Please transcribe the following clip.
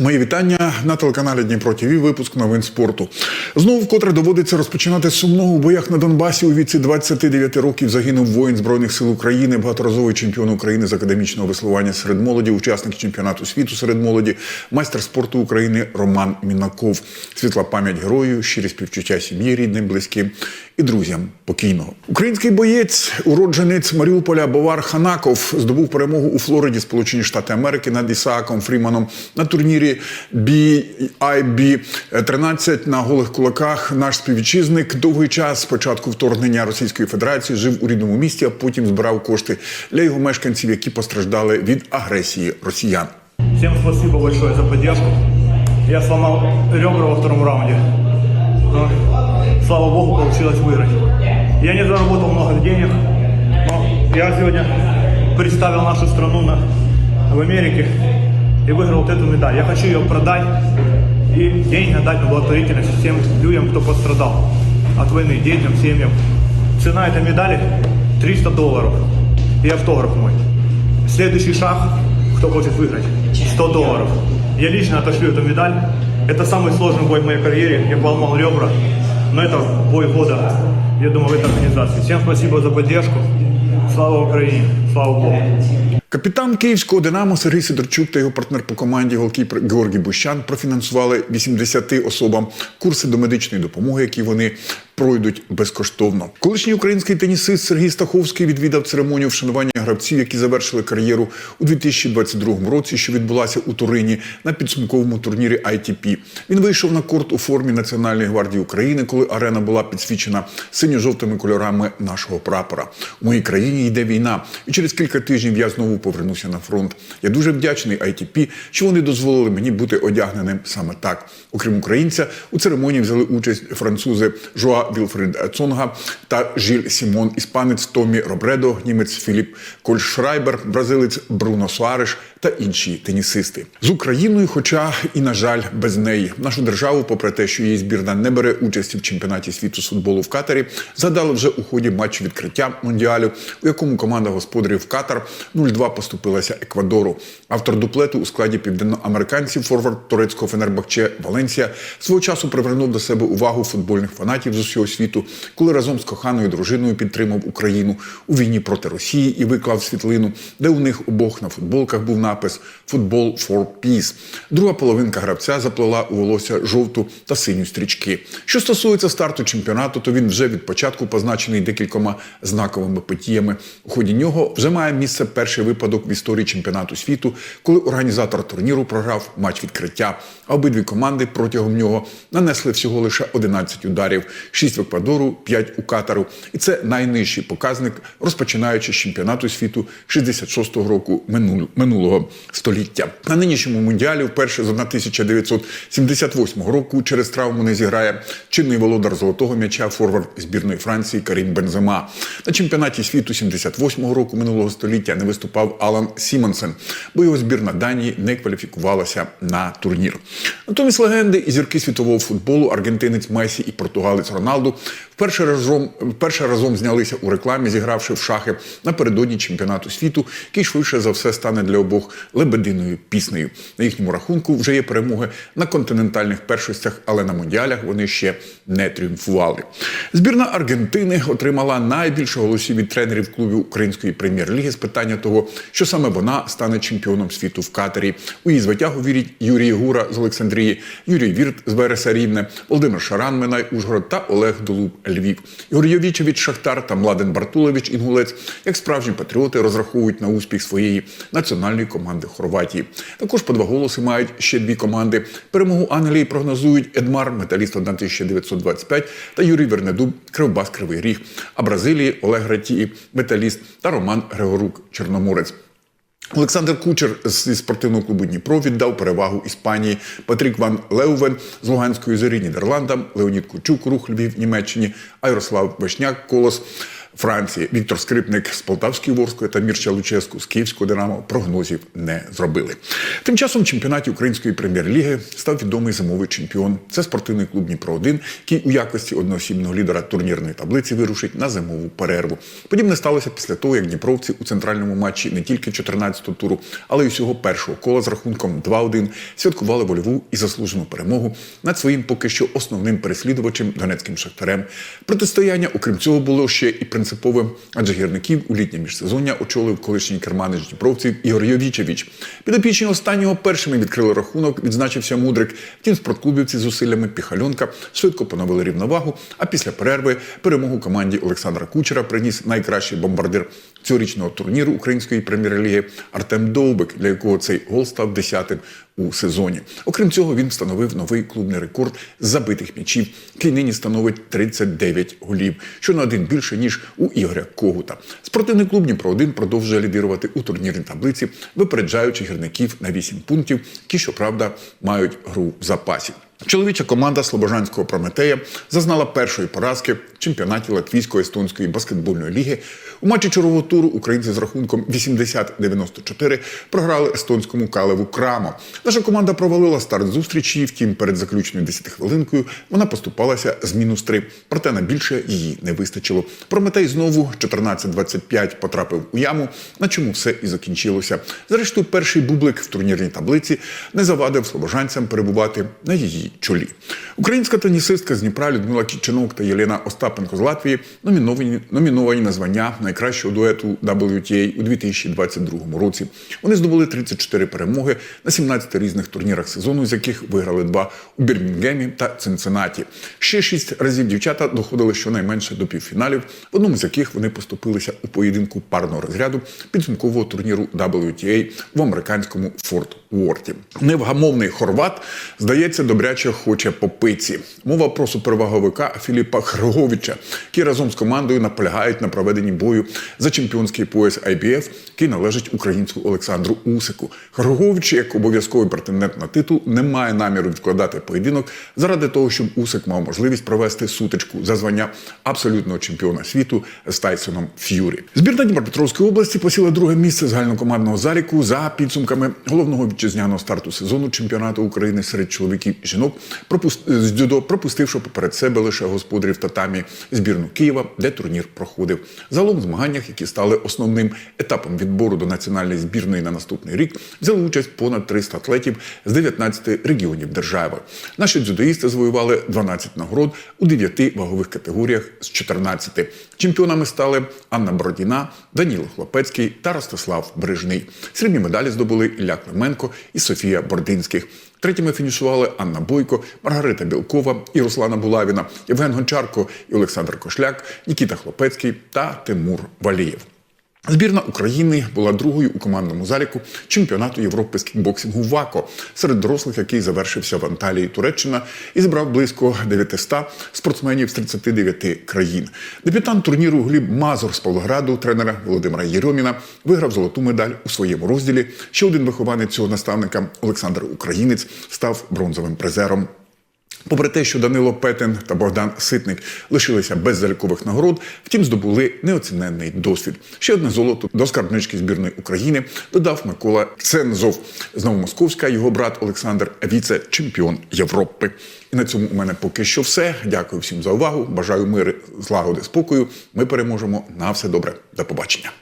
Мої вітання на телеканалі Дніпро ТВ, випуск новин спорту. Знову вкотре доводиться розпочинати сумного у боях на Донбасі. У віці 29 років загинув воїн збройних сил України, багаторазовий чемпіон України з академічного веслування серед молоді, учасник чемпіонату світу серед молоді, майстер спорту України Роман Мінаков. Світла пам'ять герою, щирі співчуття сім'ї, рідним, близьким і друзям покійного. Український боєць, уродженець Маріуполя Бовар Ханаков здобув перемогу у Флориді, Сполучені Штати Америки над Ісааком Фріманом на турнірі BIB 13 на голих кулаках. Наш співвітчизник довгий час з початку вторгнення Російської Федерації жив у рідному місті, а потім збирав кошти для його мешканців, які постраждали від агресії росіян. Всем спасибо большое за поддержку. Я сломал ребра во втором раунде. Но, слава богу, получилось выиграть. Я не заработал много денег, но я сегодня представил нашу страну на, в Америке и выиграл вот эту медаль. Я хочу ее продать и деньги отдать на благотворительность всем людям, кто пострадал от войны, детям, семьям. Цена этой медали 300 долларов и автограф мой. Следующий шаг, кто хочет выиграть, 100 долларов. Я лично отошлю эту медаль. Это самый сложный бой в моей карьере. Я поломал ребра, но это бой года, я думаю, в этой организации. Всем спасибо за поддержку. Слава Украине, слава Богу. Капітан київського Динамо Сергій Сидорчук та його партнер по команді голкіпер Георгій Бущан профінансували 80 особам курси до медичної допомоги, які вони пройдуть безкоштовно. Колишній український тенісист Сергій Стаховський відвідав церемонію вшанування гравців, які завершили кар'єру у 2022 році, що відбулася у Турині на підсумковому турнірі ITP. Він вийшов на корт у формі Національної гвардії України, коли арена була підсвічена синьо-жовтими кольорами нашого прапора. У моїй країні йде війна, і через кілька тижнів я знову повернуся на фронт. Я дуже вдячний ITP, що вони дозволили мені бути одягненим саме так. Окрім українця, у церемонії взяли участь французи Жоа Вілфред Цонга та Жиль Сімон, іспанець Томі Робредо, німець Філіп Кольшрайбер, бразилець Бруно Суареш та інші тенісисти з Україною, хоча і на жаль, без неї нашу державу, попри те, що її збірна не бере участі в чемпіонаті світу з футболу в Катарі, згадали вже у ході матчу відкриття мундіалю, у якому команда господарів Катар 0-2 поступилася Еквадору. Автор дуплету у складі південноамериканців форвард турецького Фенербахче Валенсія свого часу привернув до себе увагу футбольних фанатів з усього світу, коли разом з коханою дружиною підтримав Україну у війні проти Росії і виклав світлину, де у них обох на футболках був напис Футбол for Peace. Друга половинка гравця заплела у волосся жовту та синю стрічки. Що стосується старту чемпіонату, то він вже від початку позначений декількома знаковими подіями. У ході нього вже має місце перший випадок в історії чемпіонату світу, коли організатор турніру програв матч відкриття. А обидві команди протягом нього нанесли всього лише 11 ударів: 6 в Еквадору, 5 у Катару. І це найнижчий показник, розпочинаючи з чемпіонату світу 66-го року минулого століття. На нинішньому мундіалі вперше з 1978 року через травму не зіграє чинний володар золотого м'яча форвард збірної Франції Карім Бензема. На чемпіонаті світу 78-го року минулого століття не виступав Алан Сімонсен, бо його збірна Данії не кваліфікувалася на турнір. Натомість легенди і зірки світового футболу, аргентинець Месі і португалець Роналду вперше разом, вперше разом знялися у рекламі, зігравши в шахи напередодні чемпіонату світу, який швидше за все стане для обох лебединою піснею. На їхньому рахунку вже є перемоги на континентальних першостях, але на мундіалях вони ще не тріумфували. Збірна Аргентини отримала найбільше голосів від тренерів клубів української прем'єр-ліги з питання того, що саме вона стане чемпіоном світу в Катарі. У її звитягу вірять Юрій Гура з Олександрії, Юрій Вірт з Вереса Рівне, Володимир Шаран, Минай Ужгород та Олег Долуб Львів. Ігор Йовічевич Шахтар та Младен Бартулович Інгулець, як справжні патріоти, розраховують на успіх своєї національної команди Хорватії. Також по два голоси мають ще дві команди. Перемогу Англії прогнозують Едмар, металіст 1925 та Юрій Вернедуб, Кривбас Кривий Ріг. А Бразилії Олег Ратії, металіст та Роман Григорук Чорноморець. Олександр Кучер зі спортивного клубу Дніпро віддав перевагу Іспанії. Патрік Ван Леувен з Луганської зорі Нідерландам, Леонід Кучук, рух Львів Німеччині, а Ярослав Вишняк Колос Франції. Віктор Скрипник з Полтавської Ворської та Мірча Луческу з Київського Динамо прогнозів не зробили. Тим часом в чемпіонаті української прем'єр-ліги став відомий зимовий чемпіон. Це спортивний клуб Дніпро 1 який у якості одноосібного лідера турнірної таблиці вирушить на зимову перерву. Подібне сталося після того, як дніпровці у центральному матчі не тільки 14-го туру, але й усього першого кола з рахунком 2-1 святкували вольову і заслужену перемогу над своїм поки що основним переслідувачем донецьким шахтарем. Протистояння, окрім цього, було ще і принциповим, адже гірників у літнє міжсезоння очолив колишній керманич дніпровців Ігор Йовічевич. Підопічні останнього першими відкрили рахунок, відзначився мудрик. Втім, спорtклубівці з зусиллями Піхальонка швидко поновили рівновагу. А після перерви перемогу команді Олександра Кучера приніс найкращий бомбардир цьогорічного турніру української прем'єр-ліги Артем Довбик, для якого цей гол став десятим у сезоні. Окрім цього, він встановив новий клубний рекорд забитих м'ячів, який нині становить 39 голів, що на один більше ніж у Ігоря Когута. Спортивний клуб Дніпро 1 продовжує лідирувати у турнірній таблиці, випереджаючи гірників на 8 пунктів, які, щоправда, мають гру в запасі. Чоловіча команда Слобожанського Прометея зазнала першої поразки в чемпіонаті Латвійсько-естонської баскетбольної ліги. У матчі чергового туру українці з рахунком 80-94 програли естонському калеву Крамо. Наша команда провалила старт зустрічі, втім, перед заключною 10-хвилинкою вона поступалася з мінус 3, проте на більше її не вистачило. Прометей знову 14-25 потрапив у яму, на чому все і закінчилося. Зрештою, перший бублик в турнірній таблиці не завадив слобожанцям перебувати на її чолі. Українська тенісистка з Дніпра Людмила Кіченок та Єлена Остапенко з Латвії номіновані, номіновані на звання найкращого дуету WTA у 2022 році. Вони здобули 34 перемоги на 17 різних турнірах сезону, з яких виграли два у Бірмінгемі та Цинциннаті. Ще шість разів дівчата доходили щонайменше до півфіналів, в одному з яких вони поступилися у поєдинку парного розряду підсумкового турніру WTA в американському Форт Уорті. Невгамовний хорват, здається, добряче хоче по пиці. Мова про суперваговика Філіпа Хроговича, який разом з командою наполягають на проведенні бою за чемпіонський пояс IBF, який належить українцю Олександру Усику. Хрогович, як обов'язковий претендент на титул, не має наміру відкладати поєдинок заради того, щоб Усик мав можливість провести сутичку за звання абсолютного чемпіона світу з Тайсоном Ф'юрі. Збірна Дніпропетровської області посіла друге місце загальнокомандного заліку за підсумками головного вітчизняного старту сезону чемпіонату України серед чоловіків і жінок, пропуст... з дзюдо, пропустивши поперед себе лише господарів татамі збірну Києва, де турнір проходив. Загалом в змаганнях, які стали основним етапом відбору до національної збірної на наступний рік, взяли участь понад 300 атлетів з 19 регіонів держави. Наші дзюдоїсти завоювали 12 нагород у 9 вагових категоріях з 14. Чемпіонами стали Анна Бородіна, Даніло Хлопецький та Ростислав Брижний. Срібні медалі здобули Ілля Клименко і Софія Бординських. Третіми фінішували Анна Бойко, Маргарита Білкова і Руслана Булавіна, Євген Гончарко і Олександр Кошляк, Нікіта Хлопецький та Тимур Валієв. Збірна України була другою у командному заліку чемпіонату Європи з кікбоксингу ВАКО серед дорослих, який завершився в Анталії, Туреччина, і зібрав близько 900 спортсменів з 39 країн. Дебютант турніру Гліб Мазур з Павлограду, тренера Володимира Єрьоміна, виграв золоту медаль у своєму розділі. Ще один вихованець цього наставника Олександр Українець став бронзовим призером. Попри те, що Данило Петен та Богдан Ситник лишилися без залікових нагород, втім здобули неоціненний досвід. Ще одне золото до скарбнички збірної України додав Микола Цензов з Новомосковська, його брат Олександр, віце-чемпіон Європи. І на цьому у мене поки що все. Дякую всім за увагу. Бажаю миру, злагоди, спокою. Ми переможемо на все добре. До побачення.